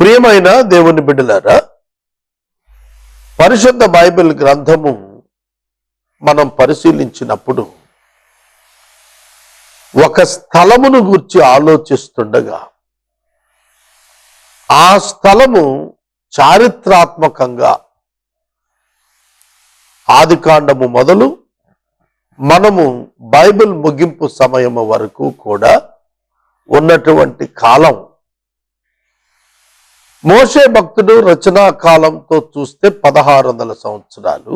ప్రియమైన దేవుని బిడ్డలారా పరిశుద్ధ బైబిల్ గ్రంథము మనం పరిశీలించినప్పుడు ఒక స్థలమును గురించి ఆలోచిస్తుండగా ఆ స్థలము చారిత్రాత్మకంగా ఆదికాండము మొదలు మనము బైబిల్ ముగింపు సమయము వరకు కూడా ఉన్నటువంటి కాలం మోషే భక్తుడు రచనా కాలంతో చూస్తే పదహారు వందల సంవత్సరాలు.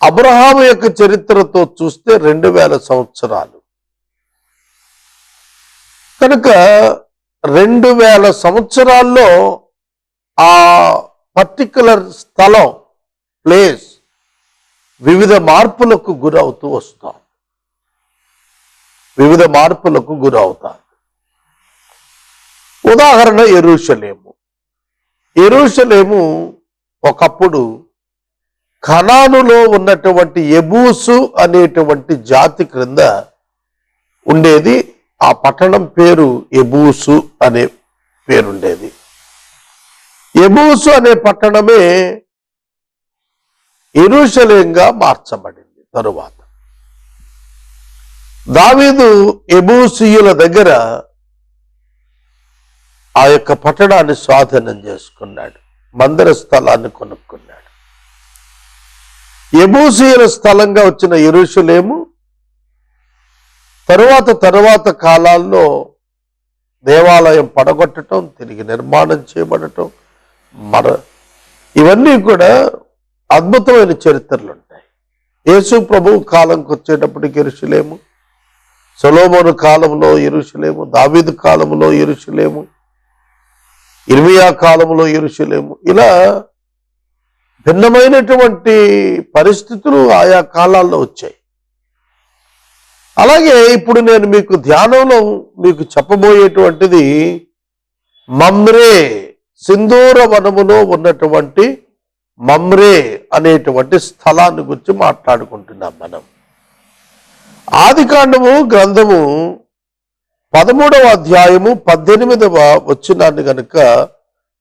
అబ్రహాము యొక్క చరిత్రతో చూస్తే రెండు వేల సంవత్సరాలు. కనుక రెండు వేల సంవత్సరాల్లో ఆ పర్టికులర్ స్థలం ప్లేస్ వివిధ మార్పులకు గురవుతూ వస్తాం వివిధ మార్పులకు గురవుతాం ఉదాహరణ ఎరుషలేము. ఎరుషలేము ఒకప్పుడు ఖనానులో ఉన్నటువంటి ఎబూసు అనేటువంటి జాతి క్రింద ఉండేది. ఆ పట్టణం పేరు ఎబూసు అనే పేరుండేది. ఎబూసు అనే పట్టణమే ఎరుషలేంగా మార్చబడింది తరువాత. దావీదు ఎబూసియుల దగ్గర ఆ యొక్క పట్టణాన్ని స్వాధీనం చేసుకున్నాడు. మందిర స్థలాన్ని కొనుక్కున్నాడు. ఎబూసియుల స్థలంగా వచ్చిన ఇరుషులేము తరువాత తరువాత కాలాల్లో దేవాలయం పడగొట్టడం తిరిగి నిర్మాణం చేయబడటం మర ఇవన్నీ కూడా అద్భుతమైన చరిత్రలు ఉంటాయి యేసు ప్రభు కాలంకి వచ్చేటప్పటికి ఇరుషులేము సొలోమోను కాలంలో ఇరుషులేము దావీదు కాలంలో ఇరుషులేము ఇర్మియా కాలంలో ఎరుషలేము. ఇలా భిన్నమైనటువంటి పరిస్థితులు ఆయా కాలాల్లో వచ్చాయి. అలాగే ఇప్పుడు నేను మీకు ధ్యానంలో మీకు చెప్పబోయేటువంటిది మమ్రే సింధూర వనములో ఉన్నటువంటి మమ్రే అనేటువంటి స్థలాన్ని గురించి మాట్లాడుకుంటున్నాం మనం. ఆదికాండము గ్రంథము పదమూడవ అధ్యాయము పద్దెనిమిదవ వచ్చినాన్ని గనుక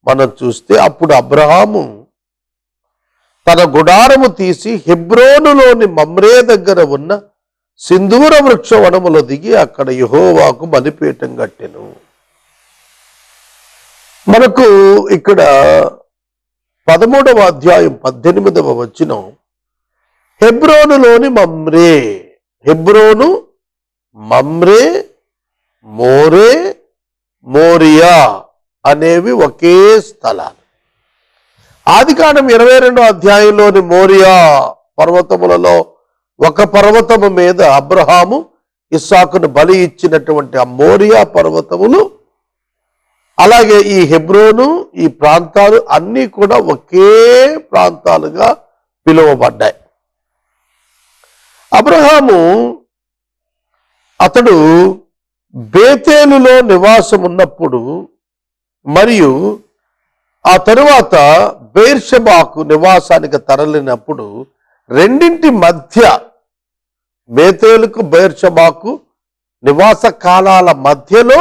మనం చూస్తే అప్పుడు అబ్రహాము తన గుడారము తీసి హెబ్రోనులోని మమ్రే దగ్గర ఉన్న సింధూర వృక్ష వనములో దిగి అక్కడ యహోవాకు బలిపీఠం కట్టెను. మనకు ఇక్కడ పదమూడవ అధ్యాయం పద్దెనిమిదవ వచనం హెబ్రోనులోని Mamre. Hebron Mamre Moreh Moriah అనేవి ఒకే స్థలాలు. ఆదికాండం ఇరవై రెండో అధ్యాయంలోని మోరియా పర్వతములలో ఒక పర్వతము మీద అబ్రహాము ఇస్సాకును బలి ఇచ్చినటువంటి ఆ మోరియా పర్వతములు అలాగే ఈ హెబ్రోను ఈ ప్రాంతాలు అన్నీ కూడా ఒకే ప్రాంతాలుగా పిలువబడ్డాయి. అబ్రహాము అతడు బేతేలులో నివాసం ఉన్నప్పుడు మరియు ఆ తరువాత బేర్షబాకు నివాసానికి తరలినప్పుడు రెండింటి మధ్య బేతేలుకు బేర్షబాకు నివాస కాలాల మధ్యలో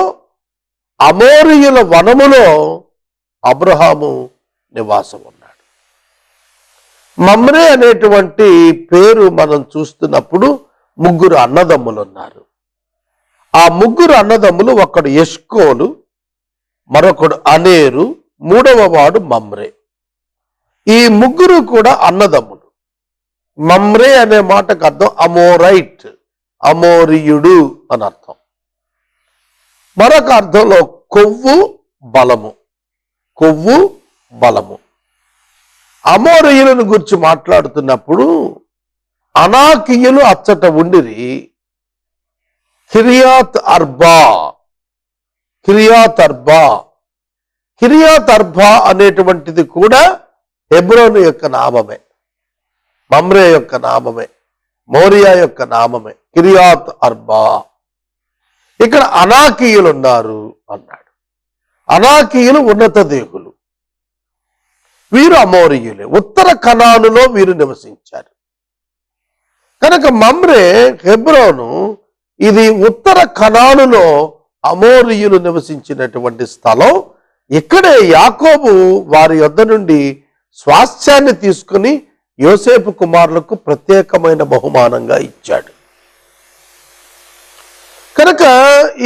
అమోరియుల వనములో అబ్రహాము నివాసం ఉన్నాడు మమ్రే అనేటువంటి పేరు మనం చూస్తున్నప్పుడు ముగ్గురు అన్నదమ్ములు ఉన్నారు ఆ ముగ్గురు అన్నదమ్ములు ఒకడు ఎష్కోలు మరొకడు అనేరు మూడవ వాడు మమ్రే. ఈ ముగ్గురు కూడా అన్నదమ్ములు. మమ్రే అనే మాటకు అర్థం అమోరైట్ అమోరియుడు అని అర్థం. మరొక అర్థంలో కొవ్వు బలము కొవ్వు బలము. అమోరియులను గురించి మాట్లాడుతున్నప్పుడు అనాకియులు అచ్చట ఉండిరి. Kiriath Arba. Kiriath Arba. Kiriath Arba అనేటువంటిది కూడా హెబ్రోను యొక్క నామమే. మమ్రే యొక్క నామమే. మోరియా యొక్క నామమే. Kiriath Arba. ఇక్కడ అనాకీయులు ఉన్నారు అన్నాడు. అనాకీయులు ఉన్నత దేవులు వీరు అమోరియులే. ఉత్తర కణాలులో వీరు నివసించారు. కనుక మమ్రే హెబ్రోను ఇది ఉత్తర కణాలులో అమోరియులు నివసించినటువంటి స్థలం. ఇక్కడే యాకోబు వారి యొద్ద నుండి స్వాస్థ్యాన్ని తీసుకుని యోసేపు కుమారులకు ప్రత్యేకమైన బహుమానంగా ఇచ్చాడు. కనుక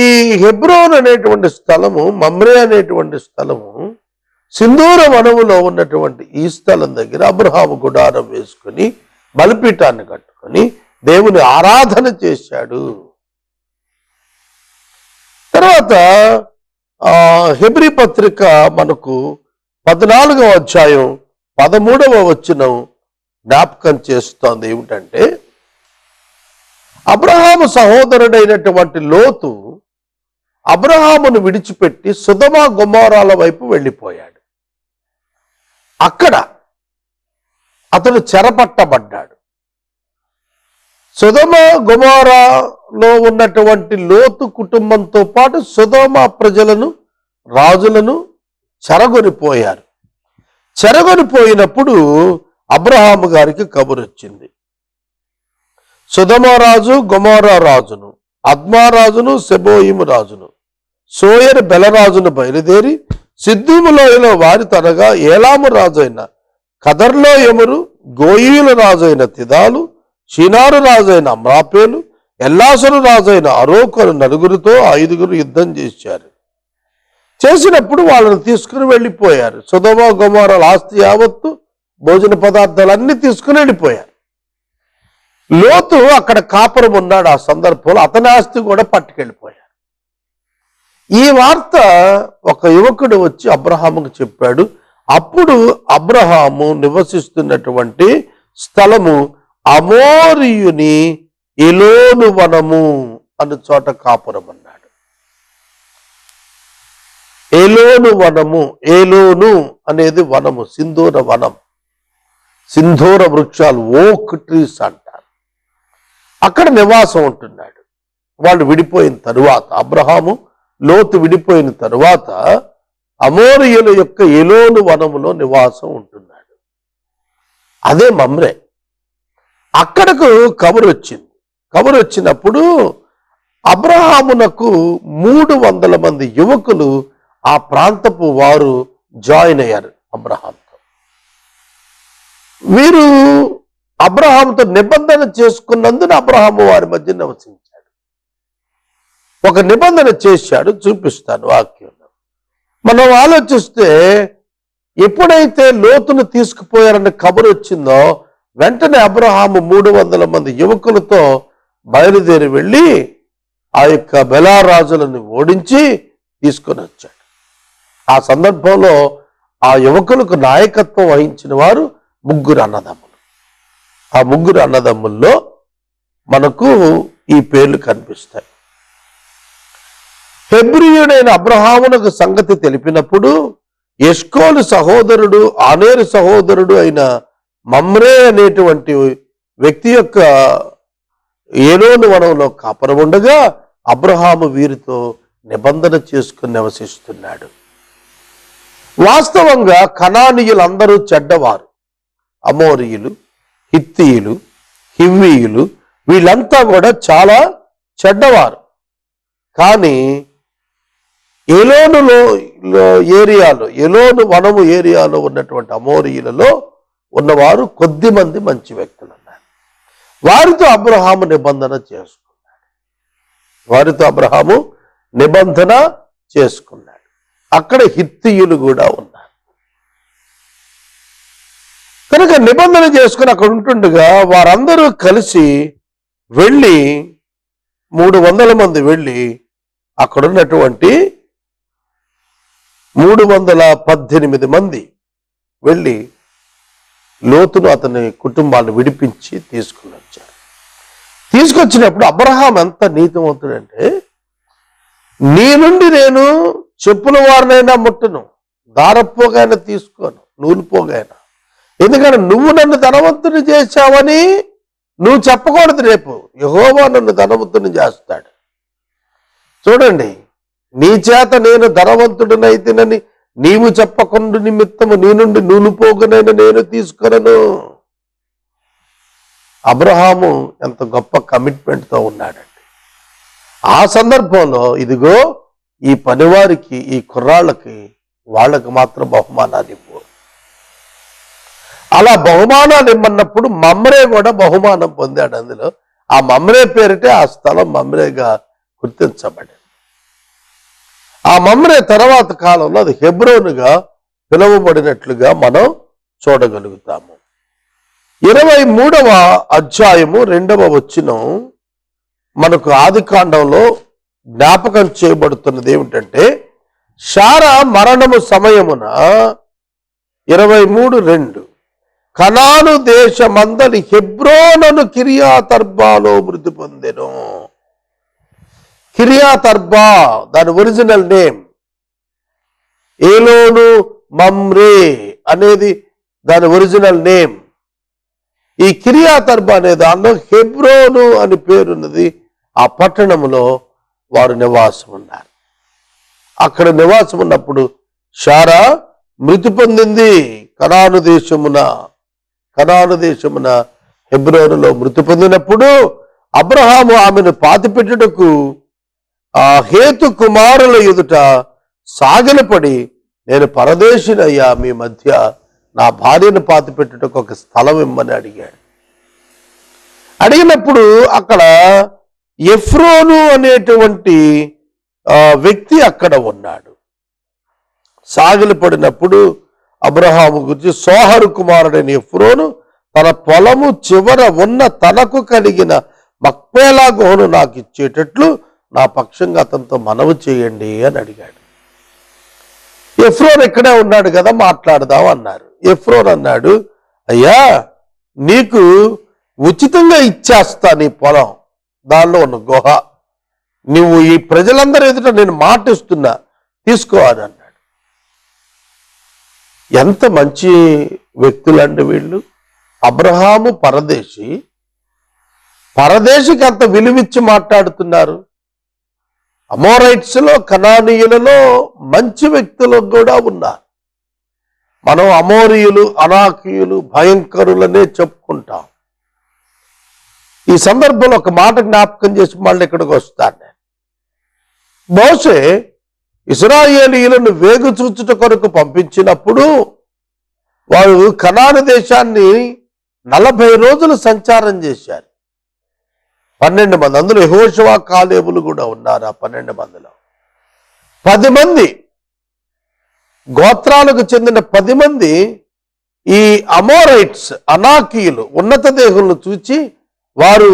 ఈ హెబ్రోన్ అనేటువంటి స్థలము మమ్రే అనేటువంటి స్థలము సింధూర వనములో ఉన్నటువంటి ఈ స్థలం దగ్గర అబ్రహాము గుడారం వేసుకుని బలిపీఠాన్ని కట్టుకొని దేవుని ఆరాధన చేశాడు. తర్వాత హెబ్రి పత్రిక మనకు పద్నాలుగవ అధ్యాయం పదమూడవ వచనం జ్ఞాపకం చేస్తోంది. ఏమిటంటే అబ్రహాము సహోదరుడైనటువంటి లోతు అబ్రహామును విడిచిపెట్టి సుధమ గుమారాల వైపు వెళ్ళిపోయాడు. అక్కడ అతడు చెరపట్టబడ్డాడు. సుధమ గుమారాలో ఉన్నటువంటి లోతు కుటుంబంతో పాటు సుధమ ప్రజలను రాజులను చెరగొనిపోయారు. చెరగొనిపోయినప్పుడు అబ్రహాము గారికి కబురు వచ్చింది సుధమరాజు గుమారా రాజును అద్మారాజును సెబోయిము రాజును సోయర్ బెలరాజును బయలుదేరి సిద్ధిములోయలో వారి తనగా ఏలాము రాజైన కదర్లో ఎమురు గోయిల రాజైన తిదాలు షినారు రాజైన అమ్రాపేలు ఎల్లాసరు రాజైన అరోకరు నలుగురితో ఐదుగురు యుద్ధం చేశారు. చేసినప్పుడు వాళ్ళని తీసుకుని వెళ్ళిపోయారు. సుధమ గుమారాల ఆస్తి యావత్తు భోజన పదార్థాలన్నీ తీసుకుని వెళ్ళిపోయారు. లోతు అక్కడ కాపురం ఉన్నాడు. ఆ సందర్భంలో అతని ఆస్తి కూడా పట్టుకెళ్ళిపోయారు ఈ వార్త ఒక యువకుడు వచ్చి అబ్రహాముకు చెప్పాడు. అప్పుడు అబ్రహాము నివసిస్తున్నటువంటి స్థలము అమోరియుని ఎలోను వనము అను చోట కాపురం అన్నాడు ఏలోను వనము ఏలోను అనేది వనము సింధూర వనం. సింధూర వృక్షాలు ఓక్ ట్రీస్ అంటారు. అక్కడ నివాసం ఉంటున్నాడు. వాళ్ళు విడిపోయిన తరువాత అబ్రహాము లోతు విడిపోయిన తరువాత అమోరియుల యొక్క ఎలోను వనములో నివాసం ఉంటున్నాడు. అదే మమ్రే. అక్కడకు కబురు వచ్చింది. కబురు వచ్చినప్పుడు అబ్రహామునకు మూడు వందల మంది యువకులు ఆ ప్రాంతపు వారు జాయిన్ అయ్యారు అబ్రహాంతో. వీరు అబ్రహాంతో నిబంధన చేసుకున్నందున అబ్రహాము వారి మధ్య నివసించాడు. ఒక నిబంధన చేశాడు చూపిస్తాను వాక్యంలో మనం ఆలోచిస్తే ఎప్పుడైతే లోతును తీసుకుపోయారన్న కబురు వచ్చిందో వెంటనే అబ్రహాము మూడు వందల మంది యువకులతో బయలుదేరి వెళ్ళి ఆ యొక్క బెలారాజులను ఓడించి తీసుకొని వచ్చాడు. ఆ సందర్భంలో ఆ యువకులకు నాయకత్వం వహించిన వారు ముగ్గురు అన్నదమ్ములు. ఆ ముగ్గురు అన్నదమ్ముల్లో మనకు ఈ పేర్లు కనిపిస్తాయి. హెబ్రియుడైన అబ్రహామునకు సంగతి తెలిపినప్పుడు ఎస్కోలు సహోదరుడు ఆనేరు సహోదరుడు అయిన మమ్రే అనేటువంటి వ్యక్తి యొక్క ఏలోను వనంలో కాపురం ఉండగా అబ్రహాము వీరితో నిబంధన చేసుకుని నివసిస్తున్నాడు. వాస్తవంగా కణానీయులందరూ చెడ్డవారు. అమోరియులు హిత్తీయులు హివ్వీయులు వీళ్ళంతా కూడా చాలా చెడ్డవారు. కానీ ఎలోనులో ఏరియాలో ఎలోను వనము ఏరియాలో ఉన్నటువంటి అమోరియులలో ఉన్నవారు కొద్ది మంది మంచి వ్యక్తులు ఉన్నారు. వారితో అబ్రహాము నిబంధన చేసుకున్నాడు. వారితో అబ్రహాము నిబంధన చేసుకున్నాడు. అక్కడ హిత్తియులు కూడా ఉన్నారు. కనుక నిబంధన చేసుకుని అక్కడ ఉంటుండగా వారందరూ కలిసి వెళ్ళి మూడు వందల మంది వెళ్ళి అక్కడ ఉన్నటువంటి మూడు వందల పద్దెనిమిది మంది వెళ్ళి లోతును అతని కుటుంబాన్ని విడిపించి తీసుకుని వచ్చారు తీసుకొచ్చినప్పుడు అబ్రహాం ఎంత నీతివంతుడంటే నీ నుండి నేను చెప్పుల వారినైనా ముట్టను దారపోగైనా తీసుకోను నూలుపోగైనా. ఎందుకంటే నువ్వు నన్ను ధనవంతుని చేశావని నువ్వు చెప్పకూడదు రేపు. యహోవా నన్ను ధనవంతుని చేస్తాడు. చూడండి నీ చేత నేను ధనవంతుడినైతేనని నీవు చెప్పకుండా నిమిత్తము నీ నుండి నూలుపోగునైనా నేను తీసుకురను అబ్రహాము ఎంత గొప్ప కమిట్మెంట్తో ఉన్నాడండి. ఆ సందర్భంలో ఇదిగో ఈ పనివారికి ఈ కుర్రాళ్ళకి వాళ్ళకి మాత్రం బహుమానాన్ని ఇవ్వు. అలా బహుమానాలు ఇమ్మన్నప్పుడు మమ్రే కూడా బహుమానం పొందాడు. అందులో ఆ మమ్రే పేరిటే ఆ స్థలం మమ్రేగా గుర్తించబడింది. ఆ మమ్రే తర్వాత కాలంలో అది హెబ్రోనుగా పిలువబడినట్లుగా మనం చూడగలుగుతాము. ఇరవై మూడవ అధ్యాయము రెండవ వచ్చినం మనకు ఆది కాండంలో జ్ఞాపకం చేయబడుతున్నది ఏమిటంటే షారా మరణము సమయమున ఇరవై మూడు రెండు కనాను దేశమందలి హెబ్రోనను కిరియాతర్బాలో మృతి పొందెను. కిరియాతర్బా దాని ఒరిజినల్ నేమ్ ఏలోను మమ్రే అనేది దాని ఒరిజినల్ నేమ్ ఈ కిరియాతర్బ అనే దానిలో హెబ్రోను అని పేరున్నది. ఆ పట్టణంలో వారు నివాసం ఉన్నారు అక్కడ నివాసం ఉన్నప్పుడు షారా మృతి పొందింది. కనాను దేశమున కనాను దేశమున హెబ్రోనులో మృతి పొందినప్పుడు అబ్రహాము ఆమెను పాతిపెట్టుటకు ఆ హేతు కుమారుల ఎదుట సాగిలపడి నేను పరదేశినయ్యా మీ మధ్య నా భార్యను పాతి పెట్టుటకు ఒక స్థలం ఇమ్మని అడిగాడు. అడిగినప్పుడు అక్కడ ఎఫ్రోను అనేటువంటి వ్యక్తి అక్కడ ఉన్నాడు. సాగిలి పడినప్పుడు అబ్రహాము గురించి సోహరు కుమారుడైన ఎఫ్రోను తన పొలము చివర ఉన్న తనకు కలిగిన మక్పేలా గుహను నాకు ఇచ్చేటట్లు నా పక్షంగా అతనితో మనవి చేయండి అని అడిగాడు. ఎఫ్రోన్ ఇక్కడే ఉన్నాడు కదా మాట్లాడదాం అన్నారు. ఎఫ్రోన్ అన్నాడు అయ్యా నీకు ఉచితంగా ఇచ్చేస్తా నీ పొలం దానిలో ఉన్న గుహ. నువ్వు ఈ ప్రజలందరూ ఎదుట నేను మాటిస్తున్నా తీసుకోవాలి అన్నాడు. ఎంత మంచి వ్యక్తులండి వీళ్ళు. అబ్రహాము పరదేశి. పరదేశికి అంత విలువిచ్చి మాట్లాడుతున్నారు. అమోరైట్స్లో కనానీయులలో మంచి వ్యక్తులు కూడా ఉన్నారు. మనం అమోరియులు అనాకీయులు భయంకరులనే చెప్పుకుంటాం. ఈ సందర్భంలో ఒక మాట జ్ఞాపకం చేసి మళ్ళీ ఇక్కడికి వస్తాను నేను. మోసే వేగు చూచుట కొరకు పంపించినప్పుడు వారు కనాను దేశాన్ని నలభై రోజులు సంచారం చేశారు. పన్నెండు మంది. అందులో యహోషవా కాలేబులు కూడా ఉన్నారు ఆ పన్నెండు మందిలో. పది మంది గోత్రాలకు చెందిన పది మంది ఈ అమోరైట్స్ అనాకీయులు ఉన్నత దేహులను చూచి వారు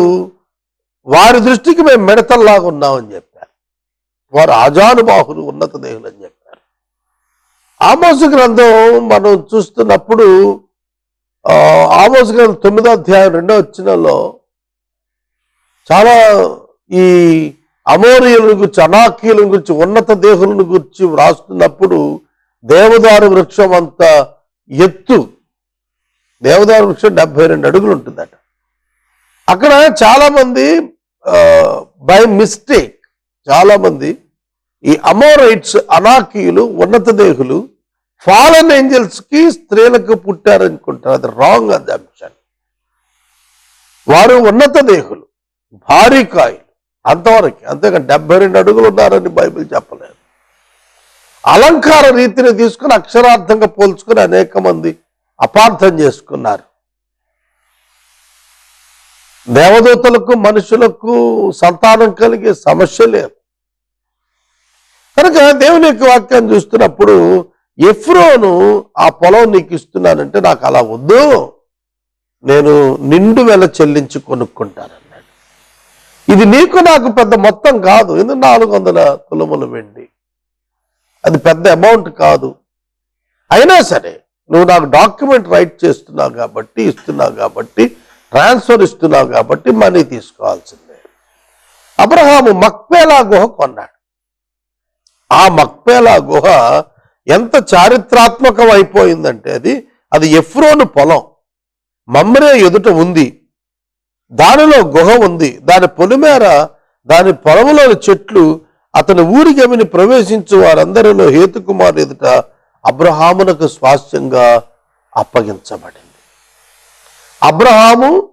వారి దృష్టికి మేము మిడతల్లాగా ఉన్నామని చెప్పారు. వారు ఆజానుబాహులు ఉన్నత దేహులు అని చెప్పారు. ఆమోసు గ్రంథం మనం చూస్తున్నప్పుడు ఆ, ఆమోసు గ్రంథం తొమ్మిదో అధ్యాయం రెండో వచ్చినలో చాలా ఈ అమోరియుల గురించి అనాకీయుల గురించి ఉన్నత దేహులను గురించి వ్రాస్తున్నప్పుడు దేవదారు వృక్షం అంత ఎత్తు దేవదారు వృక్షం డెబ్బై రెండు అడుగులు ఉంటుందట. అక్కడ చాలామంది బై మిస్టేక్ చాలామంది ఈ అమోరైట్స్ అనాకీయులు ఉన్నత దేహులు ఫాలన్ ఏంజల్స్కి స్త్రీలకు పుట్టారనుకుంటారు. అది రాంగ్ అది అంశాన్ని వారు ఉన్నత దేహులు. భారీ కాయలు. అంతవరకు. అంతేకాని డెబ్బై రెండు అడుగులు ఉన్నారని బైబిల్ చెప్పలేదు. అలంకార రీతిని తీసుకుని అక్షరార్థంగా పోల్చుకుని అనేక మంది అపార్థం చేసుకున్నారు. దేవదూతలకు మనుషులకు సంతానం కలిగే సమస్య లేదు. కనుక దేవుని యొక్క వాక్యం చూస్తున్నప్పుడు ఎఫ్రోను ఆ పొలం నీకు ఇస్తున్నానంటే నాకు అలా వద్దు. నేను నిండు వెల చెల్లించి కొనుక్కుంటానని. ఇది నీకు నాకు పెద్ద మొత్తం కాదు. ఎందుకు నాలుగు వందల తులములు వెండి? అది పెద్ద అమౌంట్ కాదు. అయినా సరే నువ్వు నాకు డాక్యుమెంట్ రైట్ చేస్తున్నావు కాబట్టి ఇస్తున్నావు కాబట్టి ట్రాన్స్ఫర్ ఇస్తున్నావు కాబట్టి మనీ తీసుకోవాల్సిందే. అబ్రహాము మక్పేలా గుహ కొన్నాడు. ఆ మక్పేలా గుహ ఎంత చారిత్రాత్మకం అయిపోయిందంటే అది అది ఎఫ్రోను పొలం. మమ్రే ఎదుట ఉంది. దానిలో గుహ ఉంది. దాని పొలిమేర దాని పొలములోని చెట్లు అతని ఊరి గమిని ప్రవేశించు వారందరిలో హేతుకుమార్ ఎదుట అబ్రహామునకు స్వాస్థ్యంగా అప్పగించబడింది. అబ్రహాము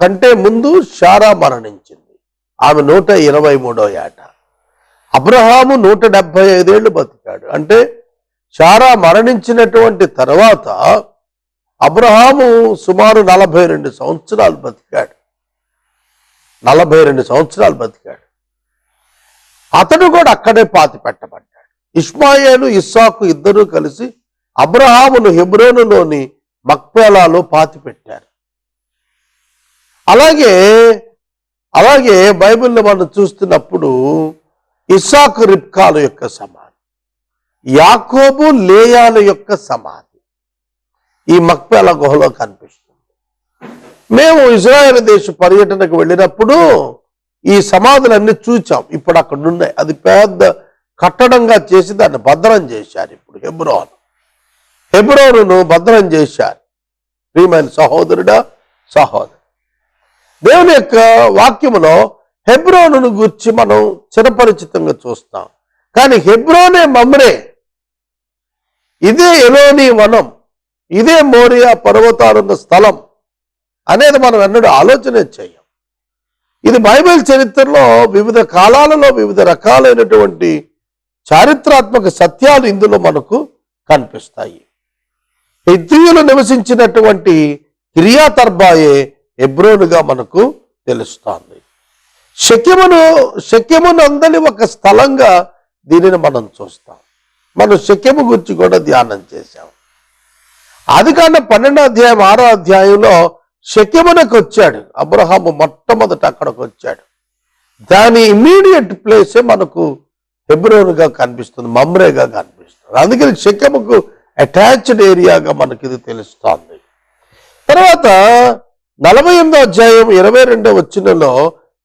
కంటే ముందు షారా మరణించింది. ఆమె నూట ఇరవై మూడో ఏట. అబ్రహాము నూట డెబ్బై ఐదేళ్ళు బతికాడు. అంటే శారా మరణించినటువంటి తర్వాత అబ్రహాము సుమారు నలభై రెండు సంవత్సరాలు బతికాడు. నలభై రెండు సంవత్సరాలు బతికాడు. అతడు కూడా అక్కడే పాతి పెట్టబడ్డాడు. ఇస్మాయేలు ఇస్సాకు ఇద్దరూ కలిసి అబ్రహామును హెబ్రోనులోని మక్పేలాలో పాతి పెట్టారు. అలాగే అలాగే బైబిల్లో మనం చూస్తున్నప్పుడు ఇస్సాకు రిప్కాల యొక్క సమాధి యాకోబు లేయాల యొక్క సమాధి ఈ మక్పేల గుహలో కనిపిస్తుంది. మేము ఇజ్రాయెల్ దేశ పర్యటనకు వెళ్ళినప్పుడు ఈ సమాధులన్నీ చూచాం. ఇప్పుడు అక్కడ ఉన్నాయి అది పెద్ద కట్టడంగా చేసి దాన్ని భద్రం చేశారు ఇప్పుడు హెబ్రోన్. హెబ్రోనును భద్రం చేశారు. ప్రియమైన సహోదరుడా సహోదరు. దేవుని యొక్క వాక్యములో హెబ్రోను గురించి మనం చిరపరిచితంగా చూస్తాం. కానీ హెబ్రోనే మమ్రే. ఇదే ఎలోని వనం. ఇదే మోరియా పర్వతాలున్న స్థలం అనేది మనం ఎన్నడూ ఆలోచన చేయం. ఇది బైబిల్ చరిత్రలో వివిధ కాలాలలో వివిధ రకాలైనటువంటి చారిత్రాత్మక సత్యాలు ఇందులో మనకు కనిపిస్తాయి. హిత్రీయులు నివసించినటువంటి కిరియాతర్బాయే ఎబ్రోనుగా మనకు తెలుస్తోంది. శక్యమును శక్యమును అందని ఒక స్థలంగా దీనిని మనం చూస్తాం. మనం శక్యము గురించి కూడా ధ్యానం చేశాం. అదికాండ పన్నెండో అధ్యాయం ఆరో అధ్యాయంలో శక్యమునకు వచ్చాడు. అబ్రహాము మొట్టమొదట అక్కడికి వచ్చాడు. దాని ఇమీడియట్ ప్లేసే మనకు హెబ్రోనుగా కనిపిస్తుంది మమ్రేగా కనిపిస్తుంది. అందుకని శక్యముకు అటాచ్డ్ ఏరియాగా మనకి ఇది తెలుస్తుంది. తర్వాత నలభై ఎనిమిదో అధ్యాయం ఇరవై రెండో వచ్చినలో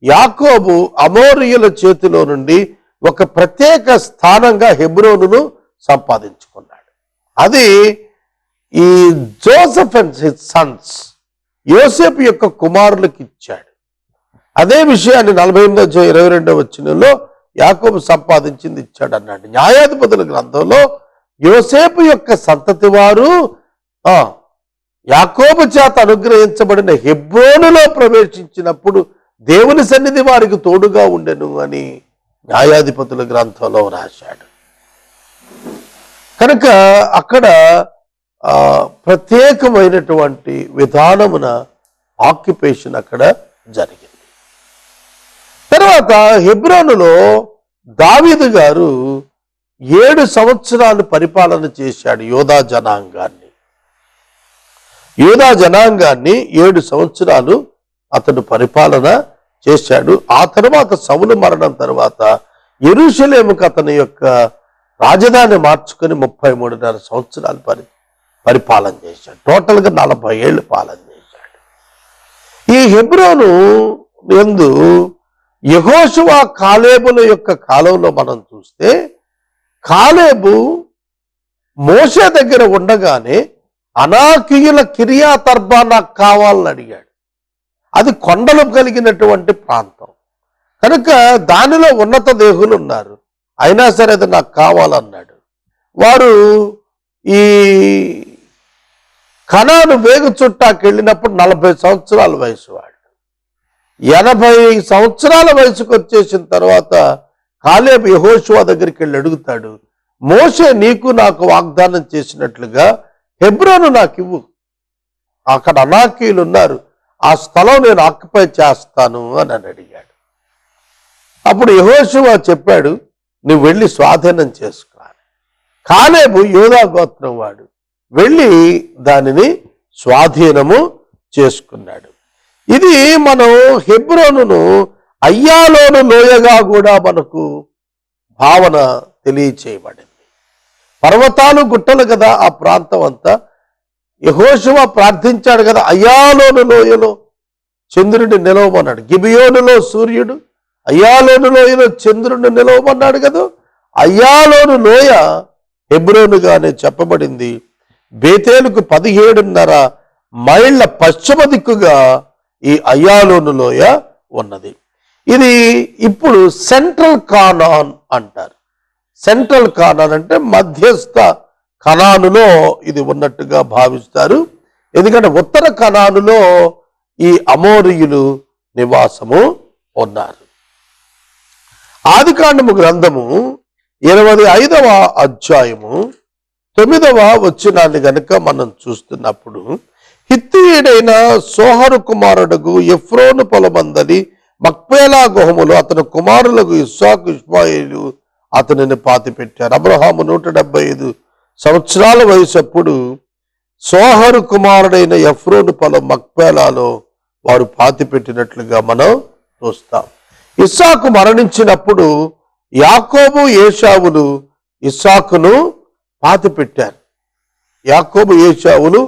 యాకోబు అమోరియుల చేతిలో నుండి ఒక ప్రత్యేక స్థానంగా హెబ్రోనును సంపాదించుకున్నాడు. అది ఈ జోసఫ్ అండ్ హిస్ సన్స్ యోసేపు యొక్క కుమారులకు ఇచ్చాడు. అదే విషయాన్ని నలభై ఎనిమిదో ఇరవై రెండో వచ్చినలో యాకోబు సంపాదించింది ఇచ్చాడు అన్నాడు. న్యాయాధిపతుల గ్రంథంలో యోసేపు యొక్క సంతతి వారు యాకోబు చేత అనుగ్రహించబడిన హెబ్రోనులో ప్రవేశించినప్పుడు దేవుని సన్నిధి వారికి తోడుగా ఉండెను అని న్యాయాధిపతుల గ్రంథంలో రాశాడు. కనుక అక్కడ ప్రత్యేకమైనటువంటి విధానమున ఆక్యుపేషన్ అక్కడ జరిగింది. తర్వాత హెబ్రోనులో దావీదు గారు ఏడు సంవత్సరాలు పరిపాలన చేశాడు యోధా జనాంగాన్ని. యోధా జనాంగాన్ని ఏడు సంవత్సరాలు అతడు పరిపాలన చేశాడు. ఆ తర్వాత సవులు మరణం తర్వాత ఎరుషలేముకు అతని యొక్క రాజధాని మార్చుకొని ముప్పై మూడున్నర సంవత్సరాలు పరి పరిపాలన చేశాడు. టోటల్గా నలభై ఏళ్ళు పాలన చేశాడు. ఈ హెబ్రోను ఎందు యహోషువా కాలేబుల యొక్క కాలంలో మనం చూస్తే కాలేబు మోసే దగ్గర ఉండగానే అనాకీయుల కిరియాతర్బా నాకు కావాలని అడిగాడు. అది కొండలు కలిగినటువంటి ప్రాంతం. కనుక దానిలో ఉన్నత దేహులు ఉన్నారు. అయినా సరే అది నాకు కావాలన్నాడు. వారు ఈ కణాను వేగు చుట్టాకి వెళ్ళినప్పుడు నలభై సంవత్సరాల వయసు వాడు. ఎనభై సంవత్సరాల వయసుకు వచ్చేసిన తర్వాత కాలేబు యహోషువా దగ్గరికి వెళ్ళి అడుగుతాడు మోషే నీకు నాకు వాగ్దానం చేసినట్లుగా హెబ్రోను నాకు ఇవ్వు అక్కడ అనాకీలు ఉన్నారు. ఆ స్థలం నేను ఆక్యుపై చేస్తాను అని అడిగాడు. అప్పుడు యహోషువా చెప్పాడు నువ్వు వెళ్ళి స్వాధీనం చేసుకోవాలి కాలేబు యోధా గోత్రం వాడు. వెళ్ళి దానిని స్వాధీనము చేసుకున్నాడు. ఇది మనం హెబ్రోనును అయ్యాలోను లోయగా కూడా మనకు భావన తెలియచేయబడింది. పర్వతాలు గుట్టలు కదా ఆ ప్రాంతం అంతా. యహోశివ ప్రార్థించాడు కదా అయ్యాలోను లోయలో చంద్రుడిని నిలవమన్నాడు. గిబియోనులో సూర్యుడు అయ్యాలోను లోయలో చంద్రుడిని నిలవమన్నాడు కదా. అయ్యాలోను లోయ హెబ్రోనుగానే చెప్పబడింది. బేతేలుకు పదిహేడున్నర మైళ్ళ పశ్చిమ దిక్కుగా ఈ అయ్యాలోను లోయ ఉన్నది. ఇది ఇప్పుడు సెంట్రల్ కానాన్ అంటారు. సెంట్రల్ కానాన్ అంటే మధ్యస్థ కణానులో ఇది ఉన్నట్టుగా భావిస్తారు. ఎందుకంటే ఉత్తర కణానులో ఈ అమోరియులు నివాసము ఉన్నారు. ఆదికాండము గ్రంథము ఇరవై ఐదవ అధ్యాయము తొమ్మిదవ వచ్చినాన్ని గనుక మనం చూస్తున్నప్పుడు హిత్తీయుడైన సోహరు కుమారుడుగు ఎఫ్రోను పొలమందలి మక్పేలా గుహములు అతని కుమారులకు ఇస్సాకు ఇస్మాయిలు అతనిని పాతి పెట్టారు అబ్రహాము నూట డెబ్బై ఐదు సంవత్సరాల వయసు అప్పుడు సోహరు కుమారుడైన ఎఫ్రోను పొలం మక్పేలాలో వారు పాతి పెట్టినట్లుగా మనం చూస్తాం. ఇస్సాకు మరణించినప్పుడు యాకోబు ఏషావులు ఇస్సాకును పాతి పెట్టారు యాకోబు ఏషావులు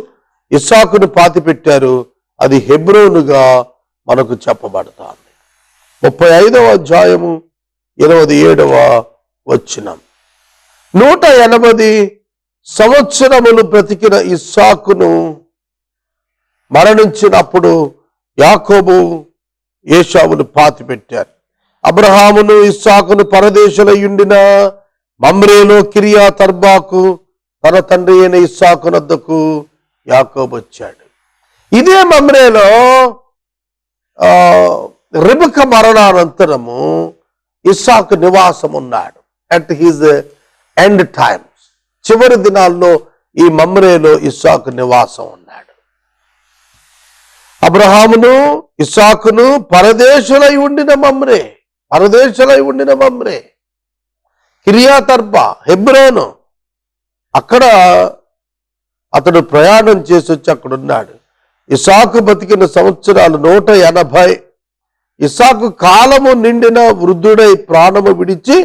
ఇస్సాకును పాతి పెట్టారు అది హెబ్రోనుగా మనకు చెప్పబడతాను ముప్పై ఐదవ అధ్యాయము ఇరవై ఏడవ వచ్చినం నూట ఎనభై సంవత్సరములు బ్రతికిన ఇస్సాకును మరణించినప్పుడు యాకోబు ఏషావును పాతి పెట్టారు అబ్రహామును ఇస్సాకును పరదేశులయుండిన మమ్రేలో కిరియా తర్బాకు తన తండ్రి అయిన ఇస్సాకునద్దకు యాకోబు వచ్చాడు. ఇదే మమ్రేలో రిబుక రిబక మరణానంతరము ఇస్సాకు నివాసం ఉన్నాడు అట్ హీజ్ ఎండ్ టైమ్స్ చివరి దినాల్లో ఈ మమ్రేలో ఇస్సాకు నివాసం ఉన్నాడు అబ్రహామును ఇస్సాకును పరదేశులై ఉండిన మమ్రే. పరదేశులై ఉండిన మమ్రే. కిరియాతర్బ హెబ్రోను. అక్కడ అతడు ప్రయాణం చేసి వచ్చి అక్కడ ఉన్నాడు ఇసాకు బతికిన సంవత్సరాలు నూట ఎనభై. ఇసాకు కాలము నిండిన వృద్ధుడై ప్రాణము విడిచి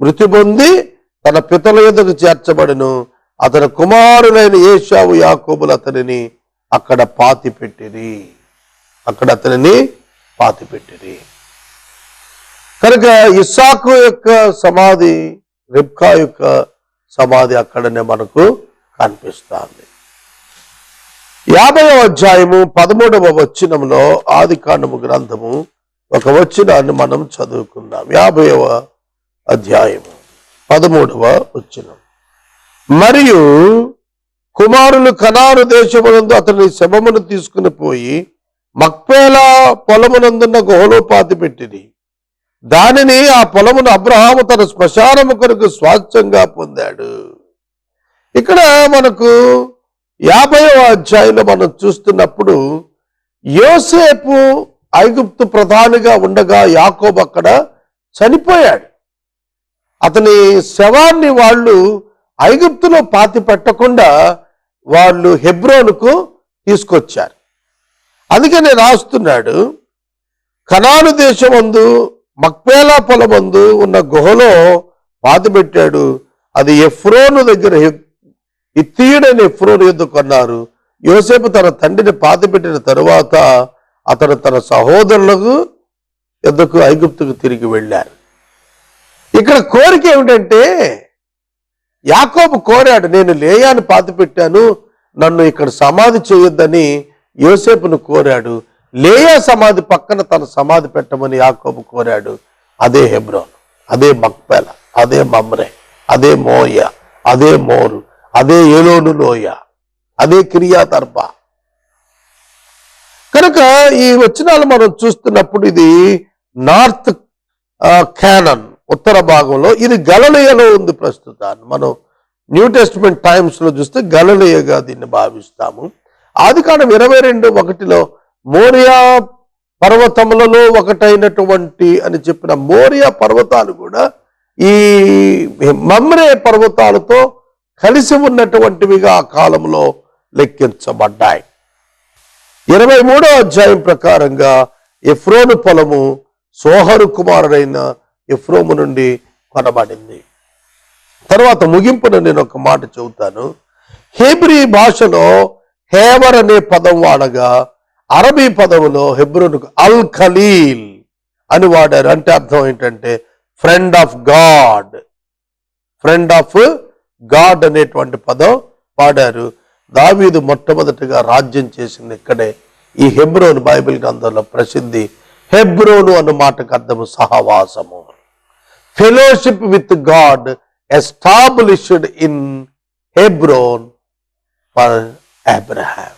మృతి పొంది తన పితల ఎదుగు చేర్చబడును. అతని కుమారులైన ఏషావు యాకోబులు అతనిని అక్కడ పాతి పెట్టిరి అక్కడ అతనిని పాతి పెట్టిరి కనుక ఇస్సాకు యొక్క సమాధి రిబ్కా యొక్క సమాధి అక్కడనే మనకు కనిపిస్తుంది. యాభైవ అధ్యాయము పదమూడవ వచనంలో ఆది కాండము గ్రంథము ఒక వచనాన్ని మనం చదువుకుందాం. యాభైవ అధ్యాయము పదమూడవ వచనం. మరియు కుమారులు కనారు దేశమునందు అతని శవమును తీసుకుని పోయి మక్పేలా పొలమునందున్న గోహలో పాతి పెట్టింది దానిని ఆ పొలమును అబ్రహాము తన శ్మశానము కొరకు స్వాస్థ్యంగా పొందాడు. ఇక్కడ మనకు యాభైవ అధ్యాయంలో మనం చూస్తున్నప్పుడు యోసేపు ఐగుప్తు ప్రధానిగా ఉండగా యాకోబ్ అక్కడ చనిపోయాడు. అతని శవాన్ని వాళ్ళు ఐగుప్తులో పాతి పెట్టకుండా వాళ్ళు హెబ్రోనుకు తీసుకొచ్చారు. అందుకనే రాస్తున్నాడు కనాను దేశమందు మక్పేలా పొలమందు ఉన్న గుహలో పాతిపెట్టాడు అది ఎఫ్రోను దగ్గర హె- ఇత్తీయుడైన ఎఫ్రోను ఎందుకు కొన్నారు? యోసేపు తన తండ్రిని పాతిపెట్టిన తరువాత అతను తన సహోదరులకు ఎందుకు ఐగుప్తుకు తిరిగి వెళ్ళారు? ఇక్కడ కోరిక ఏమిటంటే యాకోబు కోరాడు నేను లేయాన్ని పాతిపెట్టాను నన్ను ఇక్కడ సమాధి చేయొద్దని యోసేపును కోరాడు. లేయా సమాధి పక్కన తన సమాధి పెట్టమని యాకోబు కోరాడు. అదే హెబ్రోన్ అదే మక్పెల అదే మమ్రే అదే మోయ అదే మోరు అదే ఏలోను లోయ అదే క్రియాతర్ప. కనుక ఈ వచనాలు మనం చూస్తున్నప్పుడు ఇది నార్త్ క్యానన్ ఉత్తర భాగంలో ఇది గలలియలో ఉంది ప్రస్తుతాన్ని. మనం న్యూ టెస్ట్మెంట్ టైమ్స్లో చూస్తే గలలియగా దీన్ని భావిస్తాము. ఆది కాలం ఇరవై రెండు ఒకటిలో మోరియా పర్వతములలో ఒకటైనటువంటి అని చెప్పిన మోరియా పర్వతాలు కూడా ఈ మమ్రే పర్వతాలతో కలిసి ఉన్నటువంటివిగా ఆ కాలంలో లెక్కించబడ్డాయి. ఇరవై మూడో అధ్యాయం ప్రకారంగా ఎఫ్రోను పొలము సోహరు కుమారుడైన ఎఫ్రోము నుండి కొనబడింది. తర్వాత ముగింపున నేను ఒక మాట చెబుతాను. హేబ్రీ భాషలో హేవర్ అనే పదం వాడగా అరబీ పదములో హెబ్రోనుకు అల్ ఖలీల్ అని వాడారు. అంటే అర్థం ఏంటంటే friend of God friend of God అనేటువంటి పదం వాడారు. దావీదు మొట్టమొదటిగా రాజ్యం చేసింది ఇక్కడే. ఈ హెబ్రోన్ బైబిల్ గ్రంథంలో ప్రసిద్ధి హెబ్రోను అన్న మాటకు అర్థము సహవాసము. Fellowship with God established in Hebron for Abraham